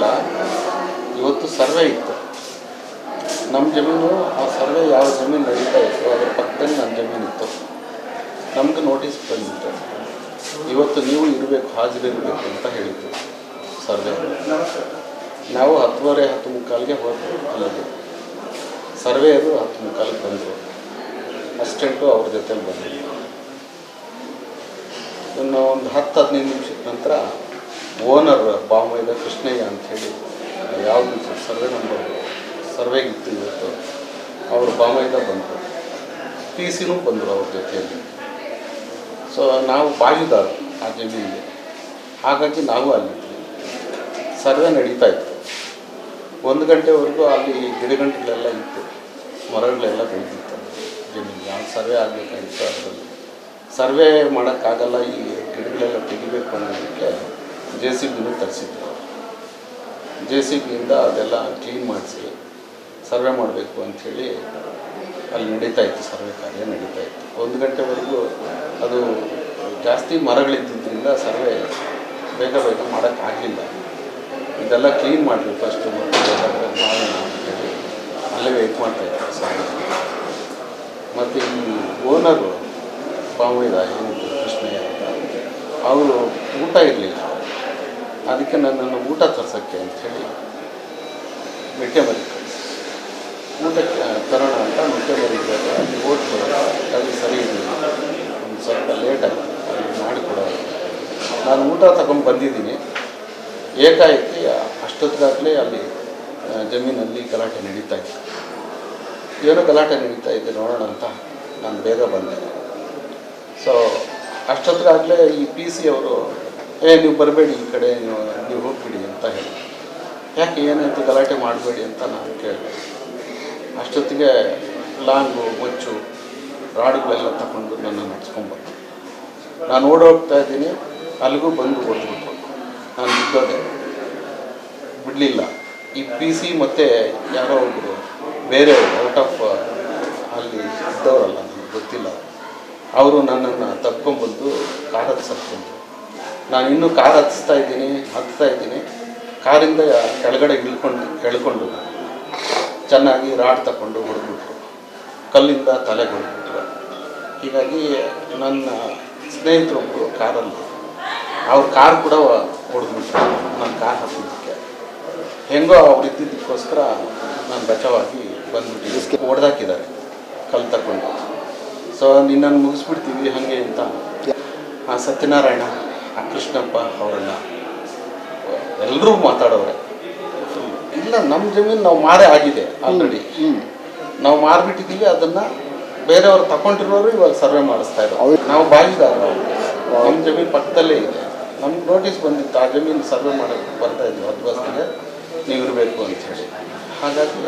ಅಲ್ಲ, ಇವತ್ತು ಸರ್ವೆ ಇತ್ತು. ನಮ್ಮ ಜಮೀನು, ಆ ಸರ್ವೆ ಯಾವ ಜಮೀನು ನಡೀತಾ ಇತ್ತು, ಅದ್ರ ಪಕ್ಕದಲ್ಲಿ ನನ್ನ ಜಮೀನು ಇತ್ತು. ನಮ್ಗೆ ನೋಟಿಸ್ ಬಂದಿತ್ತು ಇವತ್ತು ನೀವು ಇರಬೇಕು ಹಾಜರಿರಬೇಕು ಅಂತ ಹೇಳಿದ್ರು ಸರ್ವೆ. ನಾವು ಹತ್ತುವರೆ, ಹತ್ತು ಮುಕ್ಕಾಲಿಗೆ ಹೋದ್ವಿ ಅಲ್ಲಿಗೆ. ಸರ್ವೇಯರು ಹತ್ತು ಮುಕ್ಕಾಲಿಗೆ ಬಂದರು ಅಷ್ಟೆಂಟು ಅವ್ರ ಜೊತೆಲಿ ಬಂದರು ಇನ್ನು ಒಂದು ಹತ್ತು, ಹದಿನೈದು ನಿಮಿಷದ ನಂತರ ಓನರ್ ಬಾಂಬೈದ ಕೃಷ್ಣಯ್ಯ ಅಂಥೇಳಿ ಯಾವುದು ಸರ್ವೆ ನಂಬರ್ ಸರ್ವೆಗಿತ್ತು ಇವತ್ತು. ಅವರು ಬಾಮೈದ ಬಂದರು. ಪಿ ಸಿನೂ ಬಂದರು ಅವ್ರ ಜೊತೆಯಲ್ಲಿ. ಸೊ ನಾವು ಬಾಯುದಾರ ಆ ಜಮೀನಿಗೆ. ಹಾಗಾಗಿ ನಾವು ಅಲ್ಲಿದ್ವಿ ಸರ್ವೆ ನಡೀತಾ ಇತ್ತು. ಒಂದು ಗಂಟೆವರೆಗೂ ಅಲ್ಲಿ ಗಿಡಗಂಟೆಗಳೆಲ್ಲ ಇತ್ತು. ಮರಗಳೆಲ್ಲ ಬೆಳೆದಿತ್ತು ಜಮೀನಿಗೆ. ಆ ಸರ್ವೆ ಆಗಬೇಕಾಗಿತ್ತು ಅದರಲ್ಲಿ. ಸರ್ವೆ ಮಾಡೋಕ್ಕಾಗಲ್ಲ ಈ ಅನ್ನೋದಕ್ಕೆ ಜೆ ಸಿ ಬಿನೂ ತರಿಸಿದ್ರು. ಜೆ ಸಿ ಬಿಯಿಂದ ಅದೆಲ್ಲ ಕ್ಲೀನ್ ಮಾಡಿಸಿ ಸರ್ವೆ ಮಾಡಬೇಕು ಅಂಥೇಳಿ ಅಲ್ಲಿ ನಡೀತಾ ಇತ್ತು, ಸರ್ವೆ ಕಾರ್ಯ ನಡೀತಾ ಇತ್ತು. ಒಂದು ಗಂಟೆವರೆಗೂ ಅದು ಜಾಸ್ತಿ ಮರಗಳಿದ್ದಿದ್ದರಿಂದ ಸರ್ವೆ ಬೇಗ ಬೇಗ ಮಾಡೋಕ್ಕಾಗಲಿಲ್ಲ ಇದೆಲ್ಲ ಕ್ಲೀನ್ ಮಾಡಿರಿ ಫಸ್ಟು ಮಾಡೋಣ ಅಂತೇಳಿ. ಅಲ್ಲೇ ವೆಯ್ಟ್ ಮಾಡ್ತಾಯಿದ್ರು ಸರ್ವೆ. ಮತ್ತು ಈ ಓನರು ಏನಿತ್ತು ಕೃಷ್ಣಯ್ಯ ಅಂತ, ಅವರು ಊಟ ಇರಲಿಲ್ಲ. ಅದಕ್ಕೆ ನನ್ನನ್ನು ಊಟ ತರ್ಸೋಕ್ಕೆ ಅಂಥೇಳಿ ಮೆಟ್ಟೆ ಮರಿ ಕಳಿಸಿ. ಊಟಕ್ಕೆ ತರೋಣ ಅಂತ ಮೆಟ್ಟೆ ಮರಿದಾಗ ಅಲ್ಲಿ ಹೋಟ್ಲು ಅದು ಸರಿ ಇರಲಿಲ್ಲ ಒಂದು ಸ್ವಲ್ಪ ಲೇಟಾಗಿ ಅಲ್ಲಿ ಮಾಡಿಕೊಡೋದು ನಾನು ಊಟ ತಗೊಂಡು ಬಂದಿದ್ದೀನಿ. ಏಕಾಏಕಿ ಅಷ್ಟೊತ್ತಿಗಾಗಲೇ ಅಲ್ಲಿ ಜಮೀನಲ್ಲಿ ಗಲಾಟೆ ನಡೀತಾ ಇತ್ತು. ಏನೋ ಗಲಾಟೆ ನಡೀತಾ ಇದೆ ನೋಡೋಣ ಅಂತ ನಾನು ಬೇಗ ಬಂದೆ. ಸೊ ಅಷ್ಟೊತ್ತಿಗಾಗಲೇ ಈ ಪಿ ಸಿ ಅವರು ಏ, ನೀವು ಬರಬೇಡಿ ಈ ಕಡೆ, ನೀವು ನೀವು ಹೋಗ್ಬಿಡಿ ಅಂತ ಹೇಳಿ. ಯಾಕೆ ಏನಾಯಿತು, ಗಲಾಟೆ ಮಾಡಬೇಡಿ ಅಂತ ನಾನು ಕೇಳಿದೆ. ಅಷ್ಟೊತ್ತಿಗೆ ಲಾಂಗು, ಮಚ್ಚು, ರಾಡುಗಳೆಲ್ಲ ತಗೊಂಡು ನನ್ನ ನಡ್ಸ್ಕೊಂಬತ್ತು ನಾನು ಓಡೋಗ್ತಾ ಇದ್ದೀನಿ, ಅಲ್ಲಿಗೂ ಬಂದು ಹೊಡೆದ್ಬಿಟ್ರು ನಾನು ಬಿದ್ದೋದೆ. ಬಿಡಲಿಲ್ಲ. ಈ ಪಿ ಸಿ ಮತ್ತು ಯಾರೋ ಒಬ್ಬರು ಬೇರೆ ಔಟ್ ಆಫ್, ಅಲ್ಲಿ ಇದ್ದವರಲ್ಲ, ನನಗೆ ಗೊತ್ತಿಲ್ಲ. ಅವರು ನನ್ನನ್ನು ತಕ್ಕೊಂಬಂದು ಕಾಡದ ಹತ್ಸಕ್ಕೊಂಡ್ರು ನಾನು ಇನ್ನೂ ಕಾರ್ ಹತ್ತಿಸ್ತಾ ಇದ್ದೀನಿ, ಹತ್ತಾ ಇದ್ದೀನಿ. ಕಾರಿಂದ ಕೆಳಗಡೆ ಇಳ್ಕೊಂಡು, ಎಳ್ಕೊಂಡು ಚೆನ್ನಾಗಿ ರಾಡ್ ತಗೊಂಡು ಹೊಡೆದ್ಬಿಟ್ರು ಕಲ್ಲಿಂದ ತಲೆಗೆ ಹೊಡೆದ್ಬಿಟ್ರು ಹೀಗಾಗಿ ನನ್ನ ಸ್ನೇಹಿತರೊಬ್ಬರು ಕಾರಲ್ಲಿ. ಅವ್ರ ಕಾರ್ ಕೂಡ ಹೊಡೆದ್ಬಿಟ್ರು ನನ್ನ ಕಾರ್ ಹತ್ತಿದ್ದಕ್ಕೆ. ಹೆಂಗೋ ಅವ್ರು ಇದ್ದಿದ್ದಕ್ಕೋಸ್ಕರ ನಾನು ಬಚಾವಾಗಿ ಬಂದ್ಬಿಟ್ಟಿದ್ದೆ. ಹೊಡೆದಾಕಿದ್ದಾರೆ, ಕಲ್ಲು ತಗೊಂಡು. ಸೊ ನಿನ್ನನ್ನು ಮುಗಿಸ್ಬಿಡ್ತೀವಿ, ಹಾಗೆ ಅಂತ. ಆ ಸತ್ಯನಾರಾಯಣ ಆ ಕೃಷ್ಣಪ್ಪ ಅವರನ್ನು. ಎಲ್ಲರೂ ಮಾತಾಡೋರೆ ಇಲ್ಲ ನಮ್ಮ ಜಮೀನು ನಾವು ಮಾರೇ ಆಗಿದೆ ಆಲ್ರೆಡಿ ನಾವು ಮಾರಿಬಿಟ್ಟಿದ್ದೀವಿ ಅದನ್ನು ಬೇರೆಯವರು ತಗೊಂಡಿರೋರು ಇವಾಗ ಸರ್ವೆ ಮಾಡಿಸ್ತಾ ಇದ್ದಾರೆ ನಾವು ಬಾಯಿದಾರರು ನಮ್ಮ ಜಮೀನು ಪಕ್ಕದಲ್ಲೇ ಇದೆ. ನಮ್ಗೆ ನೋಟಿಸ್ ಬಂದಿತ್ತು ಆ ಜಮೀನು ಸರ್ವೆ ಮಾಡೋಕ್ಕೆ ಬರ್ತಾ ಇದ್ದೀವಿ ಹತ್ತು ಬಸ್ತಿಗೆ ನೀವು ಇರಬೇಕು ಅಂತ ಹೇಳಿ. ಹಾಗಾಗಿ